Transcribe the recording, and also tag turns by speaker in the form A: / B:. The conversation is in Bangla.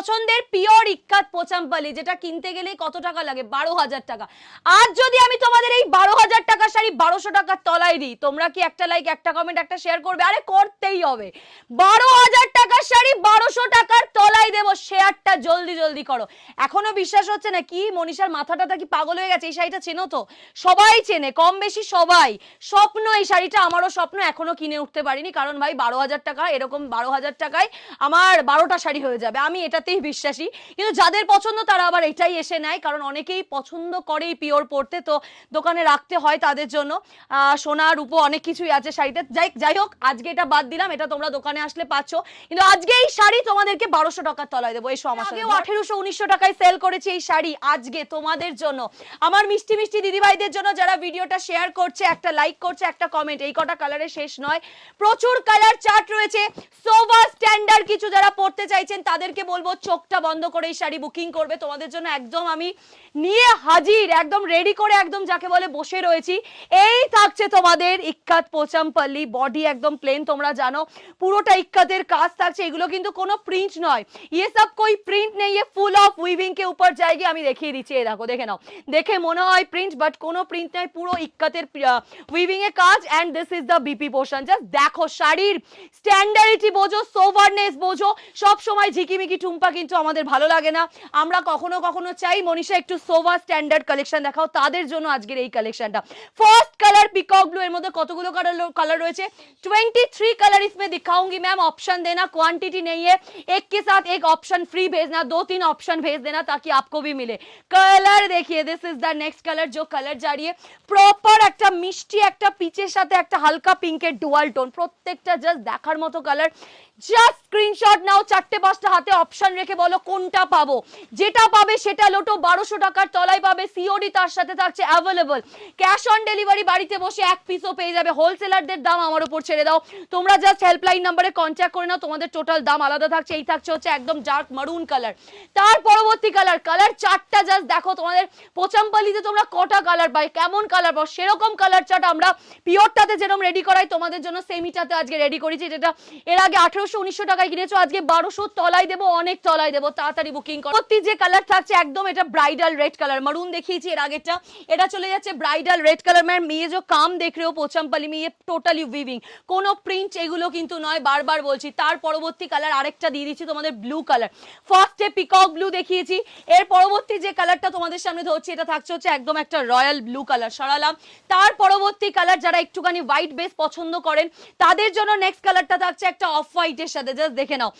A: পছন্দের পিওর ইক্কাত যেটা কিনতে গেলেই কত টাকা লাগে? বারো হাজার টাকা। আজ যদি আমি তোমাদের এই বারো হাজার টাকার শাড়ি বারোশো টাকার তলায় দিই, তোমরা কি একটা লাইক একটা কমেন্ট একটা শেয়ার করবে? আরে করতেই হবে। বারো হাজার টাকার শাড়ি বারোশো টাকার তলায় দেবো। শেয়ারটা জলদি জলদি করো। এখনও বিশ্বাস হচ্ছে না কি? মনীষার মাথাটা কি পাগল হয়ে গেছে। এই শাড়িটা চেনো তো? সবাই চেনে, কম বেশি সবাই। স্বপ্ন, এই শাড়িটা আমারও স্বপ্ন। এখনও কিনে উঠতে পারিনি, কারণ ভাই, বারো হাজার টাকা, এরকম বারো হাজার টাকায় আমার বারোটা শাড়ি হয়ে যাবে। আমি এটাতেই বিশ্বাসী। কিন্তু যাদের পছন্দ তারা আবার এটাই এসে নেয় কারণ অনেকেই পছন্দ করে পিওর পড়তে তো দোকানে রাখতে হয় তাদের জন্য। সোনা রূপো অনেক কিছুই আছে শাড়িতে। যাই যাই হোক আজকে এটা বাদ দিলাম এটা তোমরা দোকানে আসলে পাচ্ছ। কিন্তু আজকে এই শাড়ি তোমাদেরকে বারোশো টাকার তলায় দেবো এসো আমার সাথে। আঠেরোশো উনিশশো টাকায় সেল করেছে এই শাড়ি আজকে তোমাদের জন্য। আমার মিষ্টি মিষ্টি দিদিভাইদের জন্য যারা ভিডিওটা শেয়ার করছে একটা লাইক করছে একটা কমেন্ট এই কটা কালারে শেষ নয়। প্রচুর কালার চার্ট রয়েছে। সোভা স্ট্যান্ডার্ড কিছু যারা পড়তে চাইছেন তাদেরকে বলব চোখটা বন্ধ করে এই শাড়ি বুকিং করবে। তোমাদের জন্য একদম আমি নিয়ে হাজির, একদম রেডি করে একদম যাকে বলে বসে রয়েছি। এই থাকছে তোমাদের ইক্কাত পোচামপল্লি বডি একদম প্লেন তোমরা জানো। পুরোটা ইক্কাতের কাজ থাকছে, এগুলো কিন্তু কোনো প্রিন্ট নয়। ইয়ে সব কোই প্রিন্ট নেই ये ফুল অফ উইভিং কে উপর জায়গা আমি দেখিয়ে দিচ্ছি। এই দেখো, দেখে নাও। দেখে মনে হয় প্রিন্ট বাট কোনো প্রিন্ট নেই, পুরো ইক্কাতের উইভিং এর কাজ। And this is the BP portion just দেখো শাড়ির স্ট্যান্ডার্ডিটি বোঝো সোভারনেস বোঝো। সব সময় ঝিকিমিকি, টুম্পা কিন্তু আমাদের ভালো লাগে না আমরা কখনো কখনো চাই মনীষা একটু সোভা স্ট্যান্ডার্ড কালেকশন দেখাও তাদের জন্য আজকের এই কালেকশনটা ফার্স্ট কালার পিকক ব্লু এর মধ্যে কতগুলো কালার কালার রয়েছে 23 कलर इसमें दिखाऊंगी मैम ऑप्शन देना क्वांटिटी नहीं है एक के साथ एक ऑप्शन फ्री भेजना दो तीन ऑप्शन भेज देना ताकि आपको भी मिले কালার দেখিয়ে this is the next colour যে কালার জারিয়ে প্রপার একটা মিষ্টি একটা পিচের সাথে একটা হালকা পিঙ্কের ডুয়াল টোন প্রত্যেকটা জাস্ট দেখার মতো কালার জাস্ট স্ক্রিনশট নাও চারটে পাঁচটা হাতে অপশন রেখে বলো কোনটা পাবো। যেটা পাবে সেটা লোটো বারোশো টাকার তলায় পাবে সিওডি তার সাথে থাকছে অ্যাভেলেবল ক্যাশ অন ডেলিভারি বাড়িতে বসে এক পিসও পেয়ে যাবে। হোলসেলারদের দাম আমার উপর ছেড়ে দাও। তোমরা জাস্ট হেল্পলাইন নাম্বারে কন্ট্যাক্ট করে নাও। তোমাদের টোটাল দাম আলাদা থাকছে। এই থাকছে হচ্ছে একদম ডার্ক মারুন কালার তার পরবর্তী কালার কালার চারটা জাস্ট দেখো তোমাদের। পোচামপালিতে তোমরা কটা কালার পাই কেমন কালার পাও সেরকম কালার চার্ট আমরা পিওরটাতে যেরকম রেডি করাই, তোমাদের জন্য সেমিটাতে আজকে রেডি করেছি, যেটা এর আগে আঠেরোশো, উনিশশো টাকায় কিনেছো, আজকে বারোশো তলায় দেবো, অনেক তলায় দেবো। তাড়াতাড়ি বুকিং করো প্রতি যে কালার থাকছে একদম এটা ব্রাইডাল রেড কালার মারুন দেখিয়েছি এর আগেরটা। এটা চলে যাচ্ছে ব্রাইডাল রেড কালার ম্যাম মেয়ে যে কাম দেখ রে পোচামপালি মেয়ে টোটালি উইভিং কোনো প্রিন্ট এগুলো কিন্তু নয়, বারবার বলছি। তার পরবর্তী কালার আরেকটা দিয়ে দিচ্ছি তোমাদের ব্লু কালার ফার্স্টে পিকক ব্লু দেখিয়েছি, এর পরবর্তী যে কালারটা তোমাদের সামনে ধরছি, এটা থাকছে হচ্ছে একদম একটা রয়্যাল ব্লু কালার সরালাম তার পরবর্তী কালার যারা একটুখানি হোয়াইট বেস পছন্দ করেন, তাদের জন্য নেক্সট কালারটা থাকছে একটা অফ হোয়াইটের সাথে। জাস্ট দেখে নাও।